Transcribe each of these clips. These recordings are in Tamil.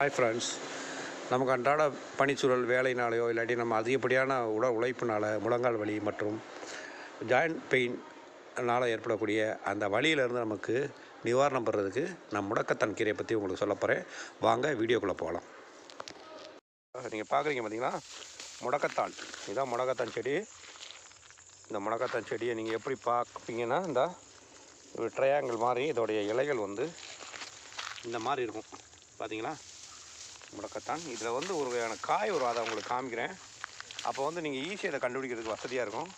ஹாய் ஃப்ரெண்ட்ஸ் நமக்கு அன்றாட பணிச்சூழல் வேலைனாலேயோ இல்லாட்டி நம்ம அதிகப்படியான உட உழைப்பினால் முழங்கால் வலி மற்றும் ஜாயிண்ட் பெயின்னால் ஏற்படக்கூடிய அந்த வழியிலேருந்து நமக்கு நிவாரணம் பெறதுக்கு நான் முடக்கத்தான் கீரையை பற்றி உங்களுக்கு சொல்ல போகிறேன் வாங்க வீடியோக்குள்ளே போகலாம். நீங்கள் பார்க்குறீங்க பார்த்தீங்களா முடக்கத்தான். இதுதான் முடக்கத்தான் செடி. இந்த முடக்கத்தான் செடியை நீங்கள் எப்படி பார்ப்பீங்கன்னா இந்த ட்ரையாங்கிள் மாதிரி இதோடைய இலைகள் வந்து இந்த மாதிரி இருக்கும். பார்த்தீங்களா முடக்கத்தான். இதில் வந்து ஒரு வகையான காய் வரும் அதை உங்களுக்கு காமிக்கிறேன். அப்போ வந்து நீங்கள் ஈஸியாக இதை கண்டுபிடிக்கிறதுக்கு வசதியாக இருக்கும்.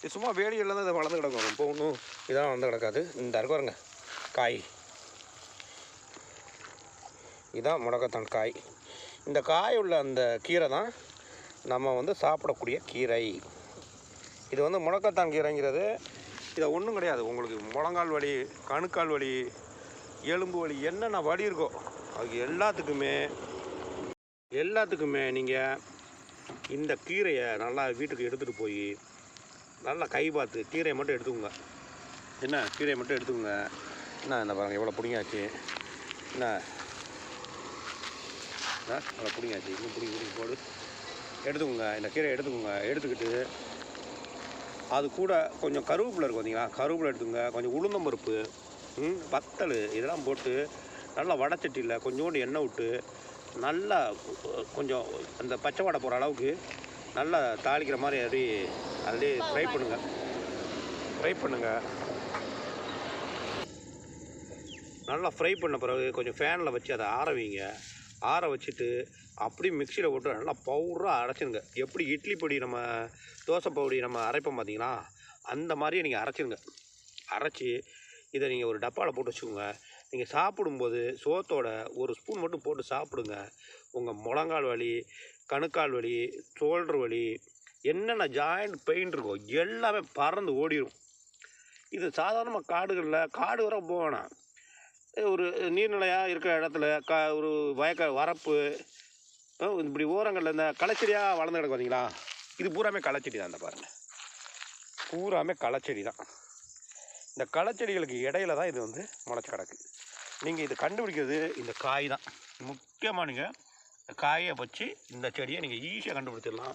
இது சும்மா வேடியில் தான் இதை வளர்ந்து கிடக்கும். ரொம்ப ஒன்றும் இதெல்லாம் வளர்ந்து கிடக்காது. இந்த இருக்கு பாருங்க காய். இதுதான் முடக்கத்தான் காய். இந்த காய் உள்ள அந்த கீரை தான் நம்ம வந்து சாப்பிடக்கூடிய கீரை. இது வந்து முடக்கத்தான் கீரைங்கிறது. இதை ஒன்றும் கிடையாது. உங்களுக்கு முழங்கால் வலி கணுக்கால் வலி எலும்பு வலி என்னென்ன வலி இருக்கோ அது எல்லாத்துக்குமே எல்லாத்துக்குமே நீங்கள் இந்த கீரையை நல்லா வீட்டுக்கு எடுத்துகிட்டு போய் நல்லா கை பார்த்து கீரையை மட்டும் எடுத்துக்கோங்க. என்ன? கீரையை மட்டும் எடுத்துக்கோங்க. என்ன இந்த பாருங்கள் எவ்வளோ பிடிங்காச்சு என்ன? அவ்வளோ பிடிங்காச்சு இன்னும் பிடிங்க பிடிங்க போடு. எடுத்துக்கோங்க. இந்த கீரையை எடுத்துக்கோங்க. எடுத்துக்கிட்டு அது கூட கொஞ்சம் கருவேப்பிலை இருக்கும் பார்த்தீங்களா கருவேப்பிலை எடுத்துக்கோங்க. கொஞ்சம் உளுந்தம்பருப்பு ம், வத்தல் இதெல்லாம் போட்டு நல்லா வடச்சட்டியில் கொஞ்சோண்டு எண்ணெய் விட்டு நல்லா கொஞ்சம் அந்த பச்சை வடை போகிற அளவுக்கு நல்லா தாளிக்கிற மாதிரி அப்படி அதிலே ஃப்ரை பண்ணுங்கள் ஃப்ரை பண்ணுங்கள் நல்லா ஃப்ரை பண்ண பிறகு கொஞ்சம் ஃபேனில் வச்சு அதை ஆற வைங்க. ஆற வச்சுட்டு அப்படியே மிக்சியில் போட்டு நல்லா பவுடராக அரைச்சிருங்க. எப்படி இட்லி பொடி நம்ம தோசை பொடி நம்ம அரைப்போம் பார்த்தீங்கன்னா அந்த மாதிரியே நீங்கள் அரைச்சிருங்க. அரைச்சி இதை நீங்கள் ஒரு டப்பாவில் போட்டு வச்சுக்கோங்க. நீங்கள் சாப்பிடும்போது சோத்தோட ஒரு ஸ்பூன் மட்டும் போட்டு சாப்பிடுங்க. உங்கள் முழங்கால் வலி கணுக்கால் வலி ஷோல்டர் வலி என்னென்ன ஜாயிண்ட் பெயின் இருக்கோ எல்லாமே பறந்து ஓடிடும் இது சாதாரணமாக காடுகளில் காடு வர போக ஒரு நீர்நிலையாக இருக்கிற இடத்துல க ஒரு வயக்க வரப்பு இப்படி ஓரங்களில் இந்த களைச்செடியாக வளர்ந்து கிடக்கு பார்த்தீங்களா இது பூராமே களைச்செடி தான் இந்த பாருங்கள் பூராமே களைச்செடி தான் இந்த களைச்செடிகளுக்கு இடையில தான் இது வந்து முளைச்சி கிடக்கு. நீங்கள் இது கண்டுபிடிக்கிறது இந்த காய் தான். முக்கியமாக நீங்கள் இந்த காயை வச்சு இந்த செடியை நீங்கள் ஈஸியாக கண்டுபிடிச்சிடலாம்.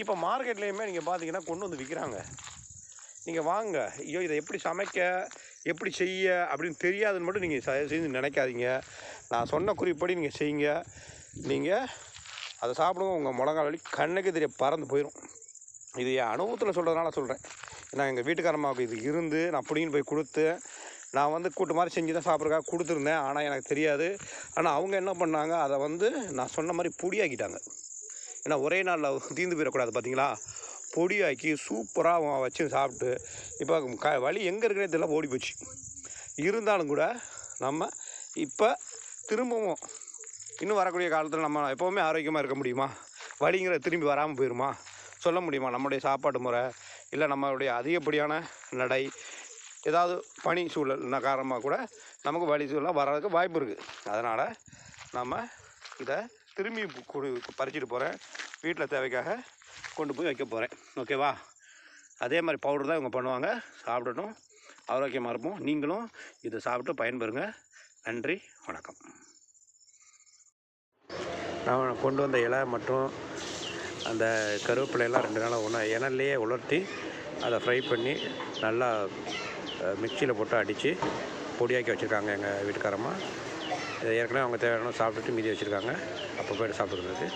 இப்போ மார்க்கெட்லேயுமே நீங்கள் பார்த்தீங்கன்னா கொண்டு வந்து விற்கிறாங்க நீங்கள் வாங்க ஐயோ இதை எப்படி சமைக்க எப்படி செய்ய அப்படின்னு தெரியாதுன்னு மட்டும் நீங்கள் செஞ்சு நினைக்காதீங்க. நான் சொன்ன குறிப்படி நீங்கள் செய்யுங்க. நீங்கள் அதை சாப்பிடுங்க உங்கள் முழங்கால் வலி கண்ணுக்கு தெரிய பறந்து போயிடும் இது என் அனுபவத்தில் சொல்கிறதுனால சொல்கிறேன் நான் எங்கள் வீட்டுக்காரம்மாவுக்கு இது இருந்து நான் அப்படின்னு போய் கொடுத்து நான் வந்து கூட்டு மாதிரி செஞ்சு தான் சாப்பிட்றக்காக கொடுத்துருந்தேன். ஆனால் எனக்கு தெரியாது. ஆனால் அவங்க என்ன பண்ணாங்க அதை வந்து நான் சொன்ன மாதிரி பொடியாக்கிட்டாங்க. ஏன்னா ஒரே நாளில் தீர்ந்து போயிடக்கூடாது பார்த்தீங்களா பொடியாக்கி சூப்பராக வச்சு சாப்பிட்டு இப்போ க வழி எங்கே இருக்கிறதே தெரியல ஓடி போச்சு. இருந்தாலும் கூட நம்ம இப்போ திரும்பவும் இன்னும் வரக்கூடிய காலத்தில் நம்ம எப்போவுமே ஆரோக்கியமாக இருக்க முடியுமா? வழிங்கிற திரும்பி வராமல் போயிடுமா சொல்ல முடியுமா? நம்முடைய சாப்பாடு முறை இல்லை நம்மளுடைய அதிகப்படியான நடை ஏதாவது பனி சூழல் காரணமாக கூட நமக்கு வலி சூழலாக வர்றதுக்கு வாய்ப்பு இருக்குது அதனால் நம்ம இதை திரும்பி கொடு பறிச்சுட்டு போகிறேன் வீட்டில் தேவைக்காக கொண்டு போய் வைக்க போகிறேன் ஓகேவா அதே மாதிரி பவுடர் தான் இவங்க பண்ணுவாங்க. சாப்பிடட்டும். ஆரோக்கியமாக இருப்போம். நீங்களும் இதை சாப்பிட்டு பயன்பெறுங்க. நன்றி வணக்கம். நான் கொண்டு வந்த இலை மற்றும் அந்த கருவேப்பிலையெல்லாம் ரெண்டு நாளாக ஒன்றா இனல்லையே உலர்த்தி அதை ஃப்ரை பண்ணி நல்லா மிக்சியில் போட்டு அடித்து பொடியாக்கி வச்சுருக்காங்க எங்கள் வீட்டுக்காரம்மா. இதை ஏற்கனவே அவங்க தேவையான சாப்பிட்டுட்டு மீதி வச்சுருக்காங்க. அப்போ போய்ட்டு சாப்பிட்டுருந்தது